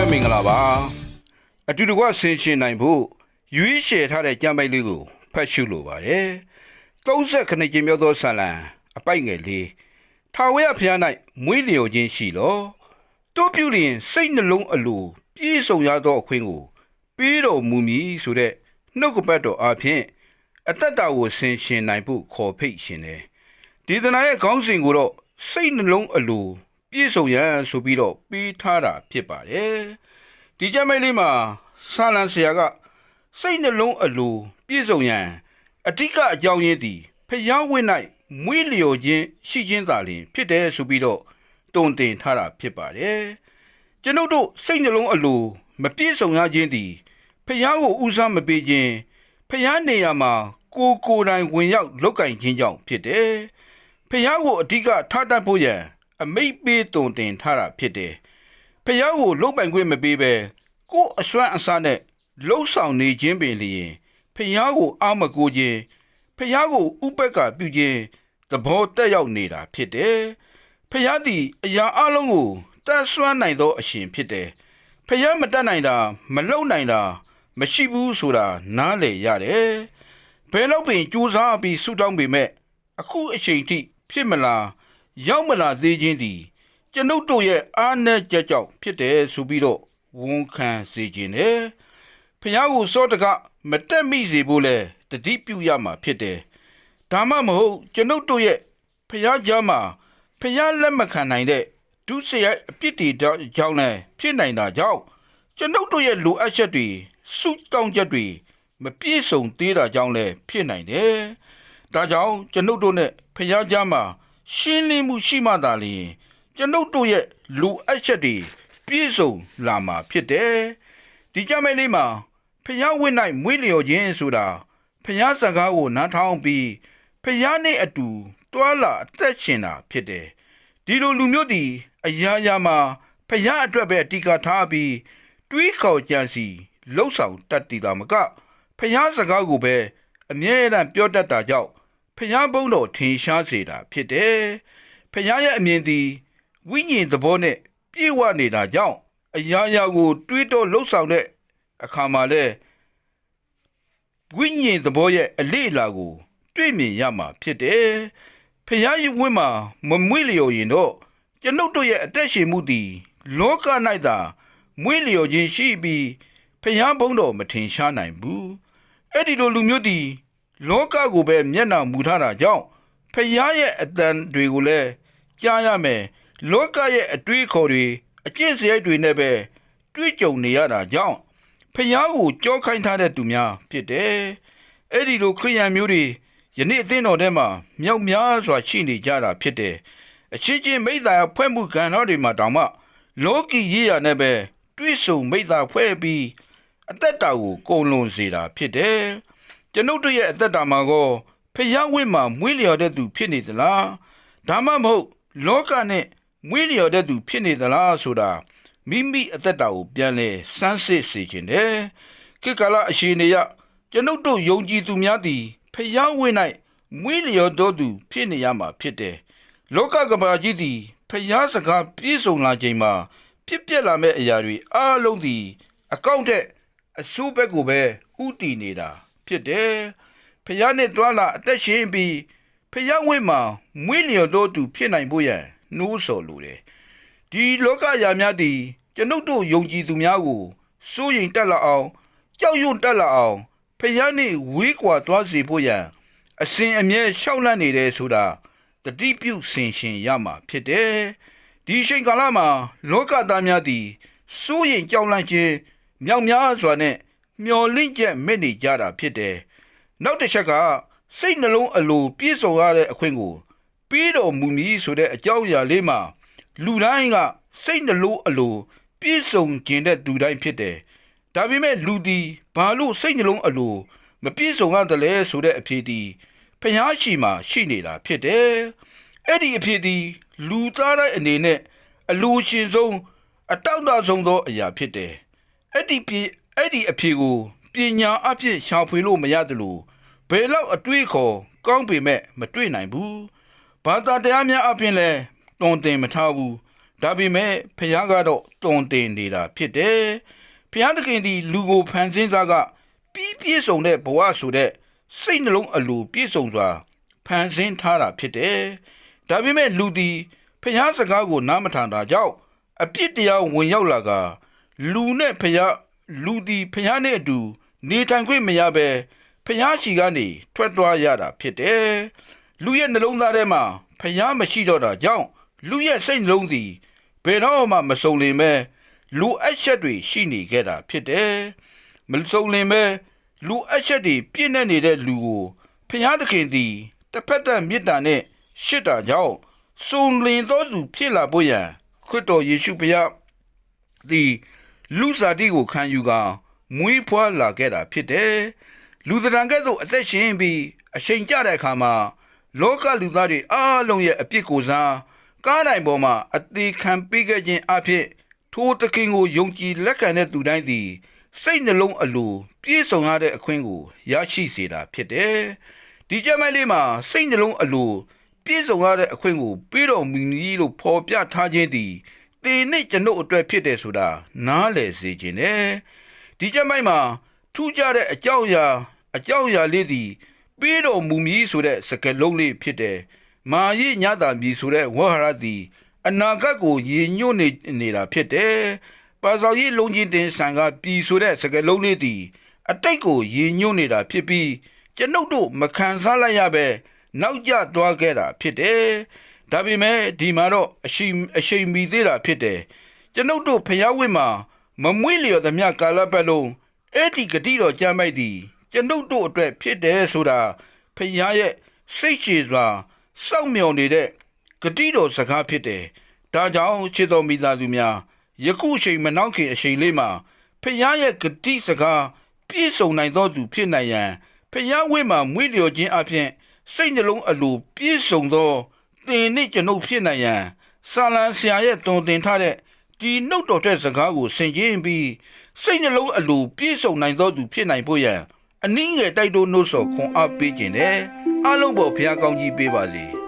ပဲမင်္ဂလာပါအတူတကွဆင်ရှင်နိုင်ဖို့ရွေးချယ်ထားတဲ့ကြံပိုက်လေးကိုဖတ်ရှုလိုပါတယ်30ခဏကျင်မြောက်သောဆာလံအပိုက်ငယ်လေးထာဝရဘုရား၌မွေးလျော်ခြင်းရှိလောတို့ပြုလျင်စိတ်နှလုံးအလိုပြည့်စုံရသောအခွင့်ကိုပေးတော်မူမည်ဆိုတဲ့နှုတ်ကပတ်တော်အဖြစ်အသက်တာကိုဆင်ရှင်နိုင်ဖို့ခေါ်ဖိတ်ရှင်တယ်ဒီသနာရဲ့ခေါင်းစဉ်ကိုတော့စိတ်နှလုံးအလို ပြည့်စုံရန်ဆိုပြီးတော့ပေးထားတာဖြစ်ပါတယ်ဒီကြမ်းမိတ်လေးမှာဆာလံဆရာကစိတ်နှလုံးအလိုပြည့်စုံရန်အဓိကအကြောင်းရင်းသည်ဖျားဝင့်၌မွေးလျော်ခြင်းရှိခြင်းသာလျှင်ဖြစ်တယ်ဆိုပြီးတော့တုံတင်ထားတာဖြစ်ပါတယ်ကျွန်ုပ်တို့စိတ်နှလုံးအလိုမပြည့်စုံရခြင်းသည်ဖျားကိုဦးစားမပေးခြင်းဖျားနေရာမှာကိုယ်ကိုယ်တိုင်ဝင်ရောက်လောက်ကင်ခြင်းကြောင့်ဖြစ်တယ်ဖျားကိုအဓိကထားတတ်ဖို့ရန် အမိတ်ပေးတုံတင်ထားတာဖြစ်တယ်ဖျားကိုလုတ်ပိုင်ခွင့်မပေးဘဲကိုယ်အစွမ်းအစနဲ့လှုပ်ဆောင်နေခြင်းပင်လျင်ဖျားကိုအာမကိုခြင်းဖျားကိုဥပက္ခပြုခြင်းသဘောတက်ရောက်နေတာဖြစ်တယ်ဖျားသည်အရာအလုံးကိုတတ်ဆွမ်းနိုင်သောအရှင်ဖြစ်တယ်ဖျားမတတ်နိုင်တာမလုံနိုင်တာမရှိဘူးဆိုတာနားလည်ရတယ်ဘယ်တော့ပင်ကြိုးစားပြီးဆူတောင်းပေမဲ့အခုအချိန်ထိဖြစ်မလား ရောက်မလားသေးခြင်းသည်ကျွန်ုပ်တို့ရဲ့အားနည်းချက်ကြောင့်ဖြစ်တယ်ဆိုပြီးတော့ဝန်ခံစေခြင်းနဲ့ဖျားကိုစောတကမတက်မိစေဖို့လဲတတိပြုရမှာဖြစ်တယ်ဒါမှမဟုတ်ကျွန်ုပ်တို့ရဲ့ဖျားကြားမှာဖျားလက်မခံနိုင်တဲ့ဒုစရိုက်အပြစ်တွေကြောင့်လည်းဖြစ်နိုင်တာကြောင့်ကျွန်ုပ်တို့ရဲ့လိုအပ်ချက်တွေစုတောင်းချက်တွေမပြည့်စုံသေးတာကြောင့်လည်းဖြစ်နိုင်တယ်။ဒါကြောင့်ကျွန်ုပ်တို့နဲ့ဖျားကြားမှာ ရှင်းလင်းမှုရှိမှသာလျှင်ကျွန်ုပ်တို့ရဲ့လိုအပ်ချက်တွေပြည့်စုံလာမှာဖြစ်တယ်။ဒီကြမ်းမဲလေးမှာဖျားဝင့်၌မွေးလျော်ခြင်းဆိုတာဖျားစကားကိုနားထောင်ပြီးဖျားနဲ့အတူတွာလာအသက်ရှင်တာဖြစ်တယ်။ဒီလိုလူမျိုးသည်အရာရာမှာဖျားအတွက်ပဲအတိကထားပြီးတွေးခေါ်ကြံစီလှုပ်ဆောင်တတ်တည်တာမကဖျားစကားကိုပဲအမြဲတမ်းပြောတတ်တာကြောင့် ဖျားဘုံတော်ထင်ရှားစေတာဖြစ်တယ်။ဖျားရဲ့အမြင်သည်ဝိညာဉ်သဘောနဲ့ပြည့်ဝနေတာကြောင့်အရာရာကို တွေးတော့လှုပ်ဆောင်တဲ့အခါမှာလဲဝိညာဉ်သဘောရဲ့အလေးအလာကို တွေ့မြင်ရမှာဖြစ်တယ်။ဖျားရဲ့ဝင့်မှာမမွေ့လျော်ရင်တော့ကျွန်ုပ်တို့ရဲ့အသက်ရှင်မှုသည် လောက၌သာမွေ့လျော်ခြင်းရှိပြီးဖျားဘုံတော်မထင်ရှားနိုင်ဘူးအဲ့ဒီလိုလူမျိုးသည် လောကကိုပဲမျက်နှာမူထားတာကြောင့်ဖျားရဲ့အတန်တွေကိုလည်းကြားရမယ်လောကရဲ့အတွေးခေါ်တွေအကျင့်စရိုက်တွေနဲ့ပဲတွေ့ကြုံနေရတာကြောင့်ဖျားကိုကြောခိုင်းထားတဲ့သူများဖြစ်တယ်အဲ့ဒီလိုခရိယန်မျိုးတွေယနေ့အသင်းတော်ထဲမှာမြောက်များစွာရှိနေကြတာဖြစ်တယ်အချင်းချင်းမိသားဖွဲ့မှုကံတော်တွေမှာတောင်မှလောကီရေးရနဲ့ပဲတွေးဆုံမိသားဖွဲ့ပြီးအသက်တာကိုကုန်လွန်စေတာဖြစ်တယ် ကျွန်ုပ်တို့ရဲ့အသက်တာမှာကောဖျားဝင့်မှာမွေးလျော်တဲ့သူဖြစ်နေသလားဒါမှမဟုတ် လောကနဲ့မွေးလျော်တဲ့သူဖြစ်နေသလားဆိုတာမိမိအသက်တာကိုပြန်လဲစမ်းစစ်စေခြင်းတယ်ခေတ်ကာလအရှင်နေရကျွန်ုပ်တို့ယုံကြည်သူများသည်ဖျားဝင့်၌မွေးလျော်တော်သူဖြစ်နေရမှာဖြစ်တယ်လောကကမ္ဘာကြီးသည်ဖျားစကားပြည့်စုံလာချိန်မှာဖြစ်ပျက်လာမဲ့အရာတွေအားလုံးသည် အကောင့်တဲ့အဆိုးဘက်ကိုပဲဥတီနေတာ ဖြစ်တယ်။ဖျားနဲ့တွာလာအသက်ရှင်ပြီးဖျားဝင့်မှာမွေးလျော်တော်သူဖြစ်နိုင်ဖို့ရန်နှိုးဆော်လိုတယ်။ဒီလောကရာများသည်ကျွန်ုပ်တို့ယုံကြည်သူများကိုစိုးရိမ်တက်လာအောင်ကြောက်ရွံ့တက်လာအောင်ဖျားနဲ့ဝေးကွာသွားစေဖို့ရန်အစဉ်အမြဲရှောက်လန့်နေတယ်ဆိုတာတတိပြုဆင်ရှင်ရမှာဖြစ်တယ်။ဒီချိန်ကာလမှာလောကသားများသည်စိုးရိမ်ကြောက်လန့်ခြင်းမြောက်များစွာနဲ့ မျော်လင့်ချက်မဲ့နေကြတာဖြစ်တယ်။နောက်တစ်ချက်ကစိတ်နှလုံးအလိုပြည့်စုံရတဲ့အခွင့်ကိုပြီးတော်မူမည်ဆိုတဲ့အကြောင်းအရာလေးမှာလူတိုင်းကစိတ်နှလုံးအလိုပြည့်စုံခြင်းတဲ့သူတိုင်းဖြစ်တယ်။ဒါပေမဲ့လူဒီဘာလို့စိတ်နှလုံးအလိုမပြည့်စုံရတယ်လဲဆိုတဲ့အဖြေဒီဖျားရှိမှရှိနေတာဖြစ်တယ်။အဲ့ဒီအဖြေဒီလူသားတိုင်းအနေနဲ့အလိုရှင်ဆုံးအတောက်တဆုံးသောအရာဖြစ်တယ်။အဲ့ဒီပြေ အဲ့ဒီအဖြေကိုပညာအဖြစ်ရှာဖွေလို့မရတယ်လို့ဘယ်တော့အတွေ့ခေါ်ကောင်းပေမဲ့မတွေ့နိုင်ဘူး။ဘာသာတရားများအပြင်လဲတွန်တင်မထားဘူးဒါပေမဲ့ဖျားကတော့တုံတင်နေတာဖြစ်တယ်ဖျားသခင်ဒီလူကိုဖန်ဆင်းစားကပြီးပြည့်စုံတဲ့ဘဝဆိုတဲ့စိတ်နှလုံးအလိုပြည့်စုံစွာဖန်ဆင်းထားတာဖြစ်တယ်ဒါပေမဲ့လူဒီဖျားစကားကိုနားမထောင်တာကြောင့်အပြစ်တရားဝင်ရောက်လာကလူနဲ့ဖျား လူဒီဖျားနဲ့အတူ နေထိုင်ခွင့်မရဘဲဖျားရှိကနေထွက်သွားရတာဖြစ်တယ်လူရဲ့နှလုံးသားထဲမှာဖျားမရှိတော့တာကြောင့်လူရဲ့စိတ်နှလုံးသည်ဘယ်တော့မှမစုံလင်ပဲလူအပ်ချက်တွေရှိနေခဲ့တာဖြစ်တယ်။မစုံလင်ပဲလူအပ်ချက်တွေပြည့်နေနေတဲ့လူကိုဖျားသခင်သည်တစ်ဖက်သက်မေတ္တာနဲ့ရှစ်တာကြောင့်စုံလင်သောသူဖြစ်လာဖို့ရန်ခရစ်တော်ယေရှုဖျားသည် လူစားတိကိုခံယူကမွေးဖွားလာခဲ့တာဖြစ်တယ်။လူသဏ္ဍာန်ကဲ့သို့အသက်ရှင်ပြီးအချိန်ကျတဲ့အခါမှာလောကလူသားတွေအားလုံးရဲ့အပြစ်ကိုစားကားတိုင်ပေါ်မှာအသေးခံပေးခဲ့ခြင်းအဖြစ်ထိုးတခင်ကိုယုံကြည်လက်ခံတဲ့သူတိုင်းသည်စိတ်နှလုံးအလိုပြည့်စုံရတဲ့အခွင့်ကိုရရှိစေတာဖြစ်တယ်။ဒီကြမ်းမိုက်လေးမှာစိတ်နှလုံးအလိုပြည့်စုံရတဲ့အခွင့်ကိုပြီးတော်မူမည်လို့ဖော်ပြထားခြင်းသည် တင်နဲ့ကျွန်ုပ်အတွက်ဖြစ်တယ်ဆိုတာနားလည်စေခြင်းနဲ့ဒီကြမ်းမိုက်မှာထူးခြားတဲ့အကြောင်းအရာအကြောင်းအရာလေးသည်ပြီးတော်မူမည်ဆိုတဲ့စကားလုံးလေးဖြစ်တယ်။မာရိညတာမည်ဆိုတဲ့ဝဟရသည်အနာဂတ်ကိုရည်ညွှန်းနေနေတာဖြစ်တယ်။ပါဆောင်ရေးလုံးချင်းတင်ဆန်ကပြည်ဆိုတဲ့စကားလုံးလေးသည်အတိတ်ကိုရည်ညွှန်းနေတာဖြစ်ပြီးကျွန်ုပ်တို့မခံစားလိုက်ရပဲနောက်ကျသွားခဲ့တာဖြစ်တယ်။ ဒါပေမဲ့ဒီမှာတော့အရှိအရှိန်မီသေးတာဖြစ်တယ်။ကျွန်ုပ်တို့ဖျားဝင့်မှာမမွေ့လျော်သမျှကာလပတ်လုံးအဲ့ဒီဂတိတော်ကြမ်းမိုက်သည်ကျွန်ုပ်တို့အတွက်ဖြစ်တယ်ဆိုတာဖျားရဲ့စိတ်ရှည်စွာစောင့်မျှော်နေတဲ့ဂတိတော်စကားဖြစ်တယ်။ဒါကြောင့်ချစ်တော်မိသားစုများယခုအချိန်မနှောင့်ခင်အချိန်လေးမှာဖခင်ရဲ့ဂတိစကားပြည့်စုံနိုင်သောသူဖြစ်နိုင်ရန်ဖခင်ဝိမှာမွေးလျော်ခြင်းအပြင်စိတ်နှလုံးအလိုပြည့်စုံသော သင်နှင့်ကျွန်ုပ်ဖြစ်နိုင်ရန်ဆာလံဆရာရဲ့တုံတင်ထားတဲ့ဒီနှုတ်တော်တဲ့စကားကိုဆင်ခြင်ပြီးစိတ်နှလုံးအလိုပြည့်စုံနိုင်သောသူဖြစ်နိုင်ဖို့ရန်အနည်းငယ်တိုက်တွန်းနှုတ်ဆော်ခွန်အားပေးခြင်းနဲ့အလုံးပေါ်ဖခင်ကောင်းကြီးပေးပါစေ။